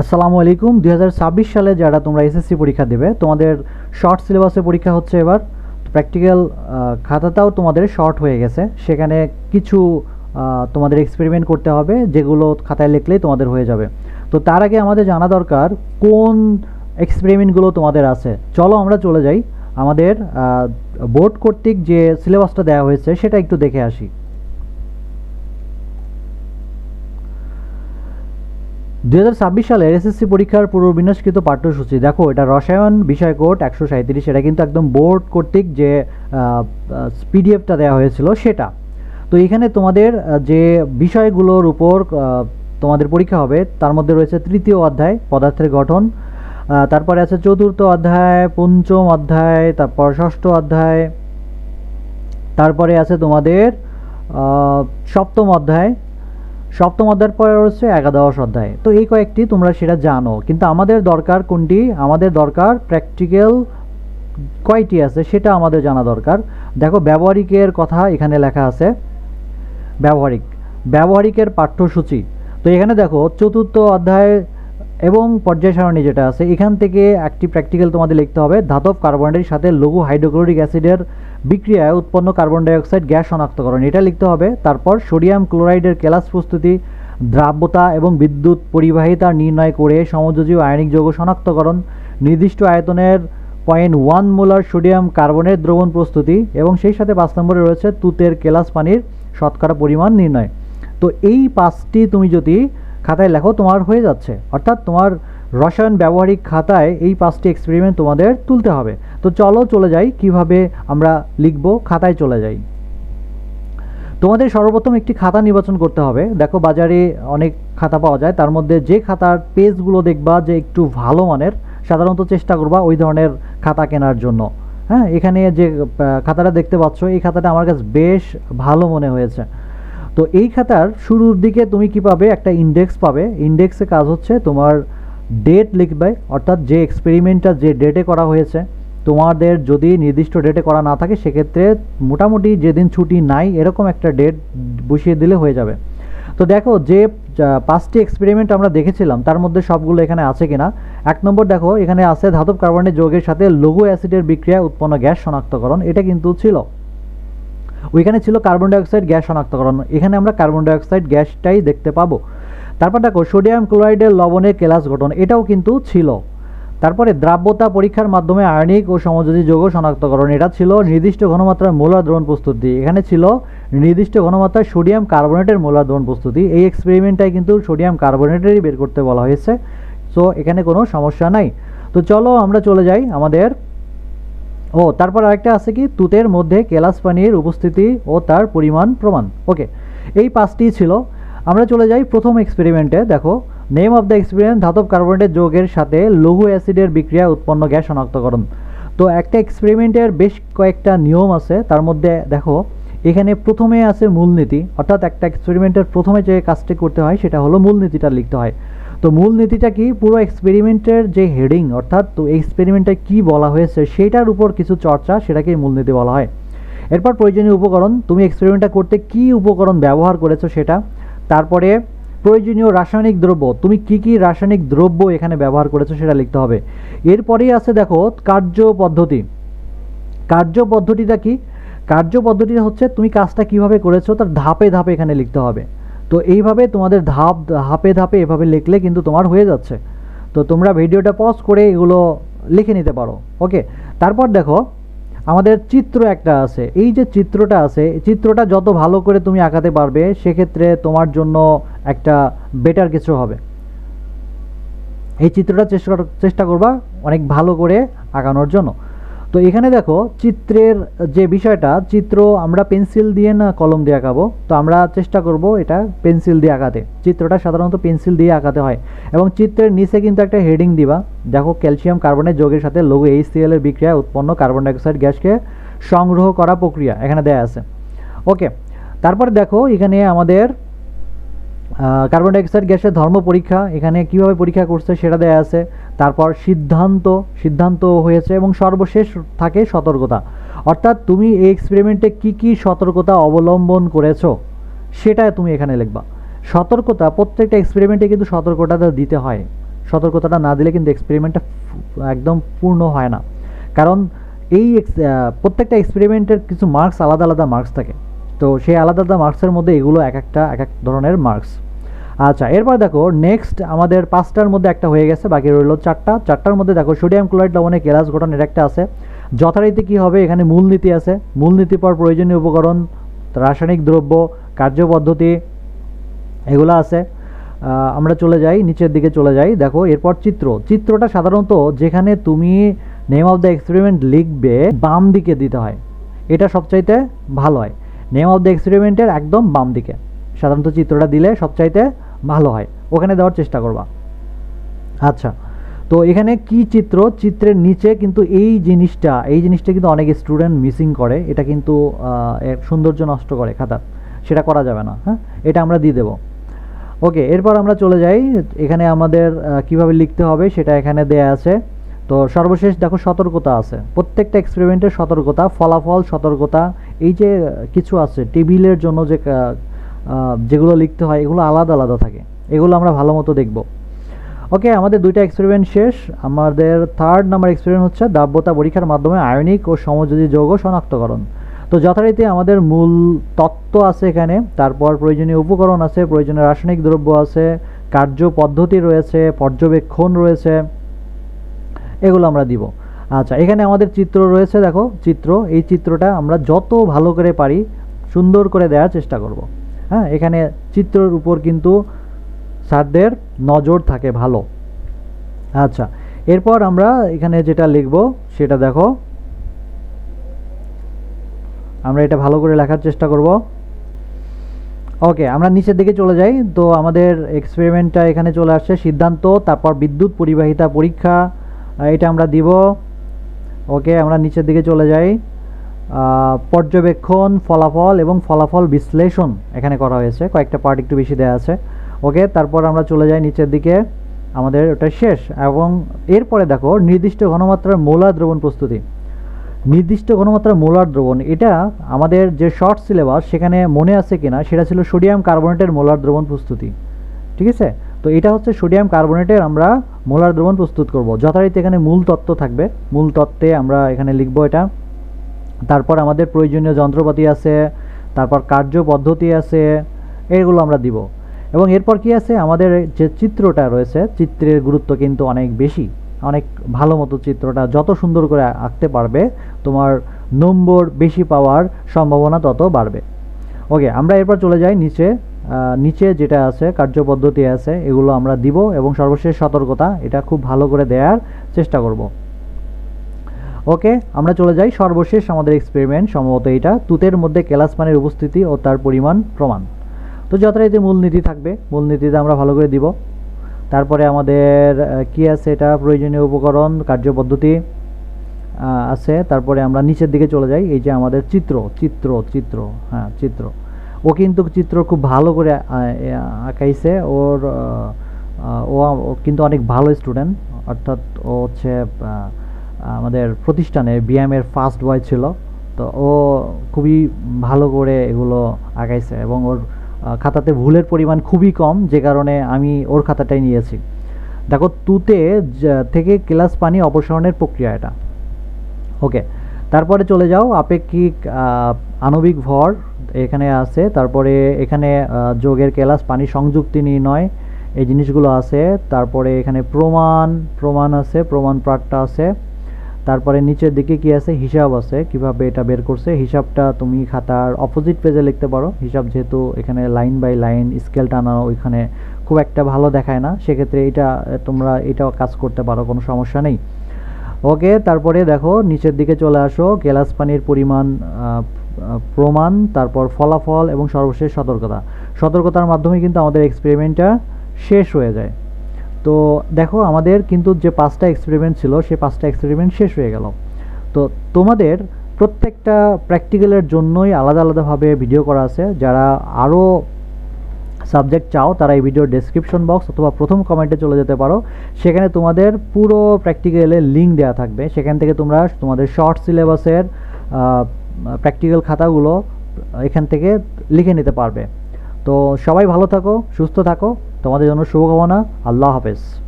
আসসালামু আলাইকুম। দু হাজার ছাব্বিশ সালে যারা তোমরা এসএসসি পরীক্ষা দেবে, তোমাদের শর্ট সিলেবাসে পরীক্ষা হচ্ছে এবার। প্র্যাকটিক্যাল খাতাটাও তোমাদের শর্ট হয়ে গেছে। সেখানে কিছু তোমাদের এক্সপেরিমেন্ট করতে হবে, যেগুলো খাতায় লিখলেই তোমাদের হয়ে যাবে। তো তার আগে আমাদের জানা দরকার, কোন এক্সপেরিমেন্টগুলো তোমাদের আছে? চলো আমরা চলে যাই। আমাদের বোর্ড কর্তৃক যে সিলেবাসটা দেওয়া হয়েছে, সেটা একটু দেখে আসি। দুই হাজার ছাব্বিশ সালের এসএসসি পরীক্ষার পূর্ববিন্যাসকৃত পাঠ্যসূচি। দেখো, এটা রসায়ন বিষয় কোড একশো সাঁত্রিশ এটা কিন্তু একদম বোর্ড কর্তৃক যে পিডিএফটা দেওয়া হয়েছিল সেটা। তো এখানে তোমাদের যে বিষয়গুলোর উপর তোমাদের পরীক্ষা হবে, তার মধ্যে রয়েছে তৃতীয় অধ্যায়, পদার্থের গঠন। তারপরে আছে চতুর্থ অধ্যায়, পঞ্চম অধ্যায়, তারপর ষষ্ঠ অধ্যায়। তারপরে আছে তোমাদের সপ্তম অধ্যায় সপ্তম অধ্যায়ের পরে রয়েছে একাদশ অধ্যায়। তো এই কয়েকটি তোমরা সেটা জানো, কিন্তু আমাদের দরকার কোনটি? আমাদের দরকার প্র্যাকটিক্যাল কয়টি আছে সেটা আমাদের জানা দরকার। দেখো, ব্যবহারিকের কথা এখানে লেখা আছে। ব্যবহারিক। ব্যবহারিকের পাঠ্যসূচি। তো এখানে দেখো, চতুর্থ অধ্যায় এবং পর্যায় সারণী যেটা আছে, এখান থেকে একটি প্র্যাকটিক্যাল তোমাদের লিখতে হবে। ধাতব কার্বনের সাথে লঘু হাইড্রোক্লোরিক অ্যাসিডের বিক্রিয়ায় উৎপন্ন কার্বন ডাইঅক্সাইড গ্যাস শনাক্তকরণ এটা লিখতে হবে, তারপর সোডিয়াম ক্লোরাইডের কেলাস প্রস্তুতি, দ্রাব্যতা এবং বিদ্যুৎ পরিবাহিতা নির্ণয় করে সমযোজী আয়নিক যৌগ শনাক্তকরণ নির্দিষ্ট আয়তনের পয়েন্ট ওয়ান মোলার সোডিয়াম কার্বনের দ্রবণ প্রস্তুতি এবং সেই সাথে পাঁচ নম্বরে রয়েছে তুতের কেলাস পানির শতকরা পরিমাণ নির্ণয়। তো এই পাঁচটি তুমি যদি খাতায় লেখো, তোমার হয়ে যাচ্ছে। অর্থাৎ তোমার রসায়ন ব্যবহারিক খাতায় এই পাঁচটি এক্সপেরিমেন্ট তোমাদের তুলতে হবে। তো চলো চলে যাই, কীভাবে আমরা লিখব, খাতায় চলে যাই। তোমাদের সর্বপ্রথম একটি খাতা নির্বাচন করতে হবে। দেখো বাজারে অনেক খাতা পাওয়া যায়, তার মধ্যে যে খাতার পেজগুলো দেখবা যে একটু ভালো মানের, সাধারণত চেষ্টা করবা ওই ধরনের খাতা কেনার জন্য। হ্যাঁ এখানে যে খাতাটা দেখতে পাচ্ছ, এই খাতাটা আমার কাছে বেশ ভালো মনে হয়েছে। তো এই খাতার শুরুর দিকে তুমি কি পাবে? একটা ইন্ডেক্স পাবে। ইন্ডেক্সে কাজ হচ্ছে তোমার ডেট লিখবে, অর্থাৎ যে এক্সপেরিমেন্টটা যে ডেটে করা হয়েছে, তোমাদের যদি নির্দিষ্ট ডেটে করা না থাকে, সেক্ষেত্রে মোটামুটি যেদিন ছুটি নাই, এরকম একটা ডেট বসিয়ে দিলে হয়ে যাবে। তো দেখো, যে পাঁচটি এক্সপেরিমেন্ট আমরা দেখেছিলাম, তার মধ্যে সবগুলো এখানে আছে কিনা। এক নম্বর দেখো, এখানে আছে ধাতব কার্বনের যৌগের সাথে লঘু অ্যাসিডের বিক্রিয়া উৎপন্ন গ্যাস শনাক্তকরণ, এটা কিন্তু ছিল। ওইখানে ছিল কার্বন ডাইঅক্সাইড গ্যাস শনাক্তকরণ, এখানে আমরা কার্বন ডাইঅক্সাইড গ্যাসটাই দেখতে পাবো। তারপর দেখো, সোডিয়াম ক্লোরাইডের লবণের কেলাস গঠন, এটাও কিন্তু ছিল। তারপরে দ্রাব্যতা পরীক্ষার মাধ্যমে আয়নিক ও সমযোজী যৌগ শনাক্তকরণ, এটা ছিল নির্দিষ্ট ঘনমাত্রার মোলার দ্রবণ প্রস্তুতি। এখানে ছিল নির্দিষ্ট ঘনমাত্রায় সোডিয়াম কার্বোনেটের মোলার দ্রবণ প্রস্তুতি। এই এক্সপেরিমেন্টটাই কিন্তু সোডিয়াম কার্বোনেটেরই বের করতে বলা হয়েছে। সো এখানে কোনো সমস্যা নাই। তো চলো আমরা চলে যাই আমাদের। ও, তারপর আরেকটা আছে কি? তুতের মধ্যে কেলাস পানির উপস্থিতি ও তার পরিমাণ, প্রমাণ। ওকে এই পাঁচটি ছিল। আমরা চলে যাই প্রথম এক্সপেরিমেন্টে দেখো নেম অফ দ্য এক্সপেরিমেন্ট ধাতব কার্বনেটের যৌগের সাথে লঘু অ্যাসিডের বিক্রিয়া উৎপন্ন গ্যাস শনাক্তকরণ। তো একটা এক্সপেরিমেন্টের বেশ কয়েকটা নিয়ম আছে, তার মধ্যে দেখো, এখানে প্রথমে আছে মূলনীতি, অর্থাৎ একটা এক্সপেরিমেন্টের প্রথমে যে কাজটি করতে হয়, সেটা হলো মূলনীতিটা লিখতে হয়। তো মূলনীতিটা কি? পুরো এক্সপেরিমেন্টের যে হেডিং অর্থাৎ তো এক্সপেরিমেন্টে কি বলা হয়েছে, সেটার উপর কিছু চর্চা, সেটাকেই মূলনীতি বলা হয়। এরপর প্রয়োজনীয় উপকরণ, তুমি এক্সপেরিমেন্টটা করতে কি উপকরণ ব্যবহার করেছ সেটা তারপরে প্রয়োজনীয় রাসায়নিক দ্রব্য, তুমি কি কি রাসায়নিক দ্রব্য এখানে ব্যবহার করেছ সেটা লিখতে হবে। এরপরেই আছে দেখো কার্য পদ্ধতি। কার্য পদ্ধতিটা কি? কার্য পদ্ধতিটা হচ্ছে তুমি কাজটা কীভাবে করেছ তার ধাপে ধাপে এখানে লিখতে হবে। তো এইভাবে তোমাদের ধাপ, ধাপে ধাপে এভাবে লিখলে কিন্তু তোমার হয়ে যাচ্ছে। তো তোমরা ভিডিওটা পজ করে এগুলো লিখে নিতে পারো ওকে তারপর দেখো আমাদের চিত্র একটা আছে। এই যে চিত্রটা আছে চিত্রটা যত ভালো করে তুমি আঁকাতে পারবে, সেক্ষেত্রে তোমার জন্য একটা বেটার কিছু হবে। এই চিত্রটা চেষ্টা চেষ্টা করবা অনেক ভালো করে আঁকানোর জন্য। তো এখানে দেখো, চিত্রের যে বিষয়টা, চিত্র আমরা পেন্সিল দিয়ে না কলম দিয়ে আঁকাবো? তো আমরা চেষ্টা করব এটা পেন্সিল দিয়ে আঁকাতে। চিত্রটা সাধারণত পেন্সিল দিয়ে আঁকাতে হয়। এবং চিত্রের নিচে কিন্তু একটা হেডিং দিবা। দেখো, ক্যালসিয়াম কার্বনের যোগের সাথে লঘু এইচসিএল এর বিক্রিয়া উৎপন্ন কার্বন ডাইঅক্সাইড গ্যাসকে সংগ্রহ করা প্রক্রিয়া এখানে দেয়া আছে। ওকে, তারপর দেখো, এখানে আমাদের কার্বন ডাইঅক্সাইড গ্যাসের ধর্ম পরীক্ষা, এখানে কীভাবে পরীক্ষা করছে সেটা দেয়া আছে। তারপর সিদ্ধান্ত সিদ্ধান্ত হয়েছে এবং সর্বশেষ থাকে সতর্কতা। অর্থাৎ তুমি এই এক্সপেরিমেন্টে কি কি সতর্কতা অবলম্বন করেছ, সেটা তুমি এখানে লিখবা। সতর্কতা, প্রত্যেকটা এক্সপেরিমেন্টে কিন্তু সতর্কতা দিতে হয়। সতর্কতাটা না দিলে কিন্তু এক্সপেরিমেন্টটা একদম পূর্ণ হয় না। কারণ এই প্রত্যেকটা এক্সপেরিমেন্টের কিছু মার্কস আলাদা আলাদা মার্কস থাকে। তো সেই আলাদা আলাদা মার্কসের মধ্যে এগুলো এক একটা, এক এক ধরনের মার্কস আচ্ছা এরপর দেখো নেক্সট আমাদের পাঁচটার মধ্যে একটা হয়ে গেছে, বাকি রইল চারটা। চারটার মধ্যে দেখো সোডিয়াম ক্লোরাইড লবণে কেলাস গঠনের একটা আছে। যথারীতি কি হবে? এখানে মূলনীতি আছে। মূলনীতি পর প্রয়োজনীয় উপকরণ, রাসায়নিক দ্রব্য কার্যপদ্ধতি এগুলো আছে। আমরা চলে যাই, নিচের দিকে চলে যাই। দেখো, এরপর চিত্র। চিত্রটা সাধারণত যেখানে তুমি নেম অফ দ্য এক্সপেরিমেন্ট লিখবে, বাম দিকে দিতে হয়। এটা সবচাইতে ভালো হয়। নেম অফ দ্য এক্সপেরিমেন্টের একদম বাম দিকে। সাধারণত চিত্রটা দিলে সবচাইতে ভালো হয়। ওখানে দেওয়ার চেষ্টা করবা। আচ্ছা তো এখানে কি চিত্র? চিত্রের নিচে কিন্তু এই জিনিসটা এই জিনিসটা কিন্তু অনেক স্টুডেন্ট মিসিং করে। এটা কিন্তু সৌন্দর্য নষ্ট করে খাতার সেটা করা যাবে না হ্যাঁ? এটা আমরা দিয়ে দেবো। ওকে, এরপর আমরা চলে যাই। এখানে আমাদের কীভাবে লিখতে হবে সেটা এখানে দেয়া আছে। তো সর্বশেষ দেখো সতর্কতা আছে। প্রত্যেকটা এক্সপেরিমেন্টের সতর্কতা, ফলাফল সতর্কতা, এই যে কিছু আছে, টেবিলের জন্য যে যেগুলো লিখতে হয়, এগুলো আলাদা আলাদা থাকে। এগুলো আমরা ভালো মতো দেখব। ওকে আমাদের দুইটা এক্সপেরিমেন্ট শেষ। আমাদের থার্ড নাম্বার এক্সপেরিমেন্ট হচ্ছে দাব্যতা পরীক্ষার মাধ্যমে আয়নিক ও সমযোজী যৌগ শনাক্তকরণ। তো যথারীতি আমাদের মূল তত্ত্ব আছে এখানে। তারপর প্রয়োজনীয় উপকরণ আছে, প্রয়োজনীয় রাসায়নিক দ্রব্য আছে, কার্য পদ্ধতি রয়েছে, পর্যবেক্ষণ রয়েছে। এগুলো আমরা দিব। আচ্ছা এখানে আমাদের চিত্র রয়েছে, দেখো, চিত্র। এই চিত্রটা আমরা যত ভালো করে পারি সুন্দর করে দেওয়ার চেষ্টা করব। হ্যাঁ এখানে চিত্রের উপর কিন্তু স্যারদের নজর থাকে ভালো। আচ্ছা এরপর আমরা এখানে যেটা লিখব, সেটা দেখো। আমরা এটা ভালো করে লেখার চেষ্টা করব। ওকে, আমরা নিচের দিকে চলে যাই। তো আমাদের এক্সপেরিমেন্টটা এখানে চলে আসছে, সিদ্ধান্ত, তারপর বিদ্যুৎ পরিবাহিতা পরীক্ষা এটা আমরা দিব। ওকে, আমরা নিচের দিকে চলে যাই। পর্যবেক্ষণ, ফলাফল এবং ফলাফল বিশ্লেষণ এখানে করা হয়েছে। কয়েকটা পার্ট একটু বেশি দেওয়া আছে। ওকে তারপর আমরা চলে যাই নিচের দিকে। আমাদের ওটা শেষ। এবং এরপরে দেখো, নির্দিষ্ট ঘনমাত্রার মৌলার দ্রবণ প্রস্তুতি। নির্দিষ্ট ঘনমাত্রার মোলার দ্রবণ, এটা আমাদের যে শর্ট সিলেবাস সেখানে মনে আছে কিনা, সেটা ছিল সোডিয়াম কার্বনেটের মোলার দ্রবণ প্রস্তুতি। ঠিক আছে? তো এটা হচ্ছে সোডিয়াম কার্বনেটের আমরা মোলার দ্রবণ প্রস্তুত করব। যথারীতি এখানে মূল তত্ত্ব থাকবে। মূল তত্ত্বে আমরা এখানে লিখব এটা। তারপর আমাদের প্রয়োজনীয় যন্ত্রপাতি আছে, তারপর কার্য পদ্ধতি আছে, এগুলো আমরা দিব। এবং এরপর কি আছে? আমাদের যে চিত্রটা রয়েছে, চিত্রের গুরুত্ব কিন্তু অনেক বেশি। অনেক ভালো মতো চিত্রটা যত সুন্দর করে আঁকতে পারবে, তোমার নম্বর বেশি পাওয়ার সম্ভাবনা তত বাড়বে। ওকে, আমরা এরপর চলে যাই নিচে। নিচে যেটা আছে কার্যপদ্ধতি আছে, এগুলো আমরা দিব এবং সর্বশেষ সতর্কতা, এটা খুব ভালো করে দেওয়ার চেষ্টা করব। ওকে, আমরা চলে যাই সর্বশেষ আমাদের এক্সপেরিমেন্ট সম্ভবত এটা তুতের মধ্যে কেলাস পানির উপস্থিতি ও তার পরিমাণ, প্রমাণ। তো যথারীতি মূলনীতি থাকবে, মূলনীতিতে আমরা ভালো করে দিব। তারপরে আমাদের কি আছে এটা? প্রয়োজনীয় উপকরণ কার্যপদ্ধতি আছে। তারপরে আমরা নিচের দিকে চলে যাই, এই যে আমাদের চিত্র চিত্র চিত্র হ্যাঁ চিত্র। ও কিন্তু চিত্র খুব ভালো করে আঁকাইছে। ওর ও কিন্তু অনেক ভালো স্টুডেন্ট অর্থাৎ ও হচ্ছে আমাদের প্রতিষ্ঠানে বিএমের ফার্স্ট বয় ছিল। তো ও খুবই ভালো করে এগুলো আগাইছে এবং ওর খাতাতে ভুলের পরিমাণ খুবই কম, যে কারণে আমি ওর খাতাটাই নিয়েছি। দেখো, তুতে থেকে ক্লাস পানি অপসারণের প্রক্রিয়া এটা। ওকে, তারপরে চলে যাও, আপেক্ষিক আণবিক ভর এখানে আছে, তারপরে এখানে যোগের কেলাস পানি সংযুক্তি নির্ণয় এই জিনিসগুলো আছে, তারপরে এখানে প্রমাণ প্রমাণ আছে, প্রমাণ পার্টটা আছে। তারপরে নিচের দিকে কি আছে? হিসাব আছে। কীভাবে এটা বের করছে? হিসাবটা তুমি খাতার অপোজিট পেজে লিখতে পারো। হিসাব যেহেতু এখানে লাইন বাই লাইন স্কেল টানা ওইখানে খুব একটা ভালো দেখায় না। সেক্ষেত্রে এটা, তোমরা এটাও কাজ করতে পারো, কোনো সমস্যা নেই। ওকে, তারপরে দেখো, নিচের দিকে চলে আসো। গ্লাস পানির পরিমাণ প্রমাণ, তারপর ফলাফল এবং সর্বশেষ সতর্কতা। সতর্কতার মাধ্যমে কিন্তু আমাদের এক্সপেরিমেন্টটা শেষ হয়ে যায়। তো দেখো, আমাদের কিন্তু যে পাঁচটা এক্সপেরিমেন্ট ছিল, সেই পাঁচটা এক্সপেরিমেন্ট শেষ হয়ে গেল। তো তোমাদের প্রত্যেকটা প্র্যাকটিক্যালের জন্যই আলাদা আলাদাভাবে ভিডিও করা আছে। যারা আরও সাবজেক্ট চাও, তারা এই ভিডিওর ডেসক্রিপশন বক্স অথবা প্রথম কমেন্টে চলে যেতে পারো। সেখানে তোমাদের পুরো প্র্যাকটিক্যালের লিঙ্ক দেওয়া থাকবে। সেখান থেকে তোমরা তোমাদের শর্ট সিলেবাসের প্র্যাকটিক্যাল খাতাগুলো এখান থেকে লিখে নিতে পারবে। তো সবাই ভালো থাকো, সুস্থ থাকো। তোমাদের জন্য শুভকামনা। আল্লাহ হাফেজ।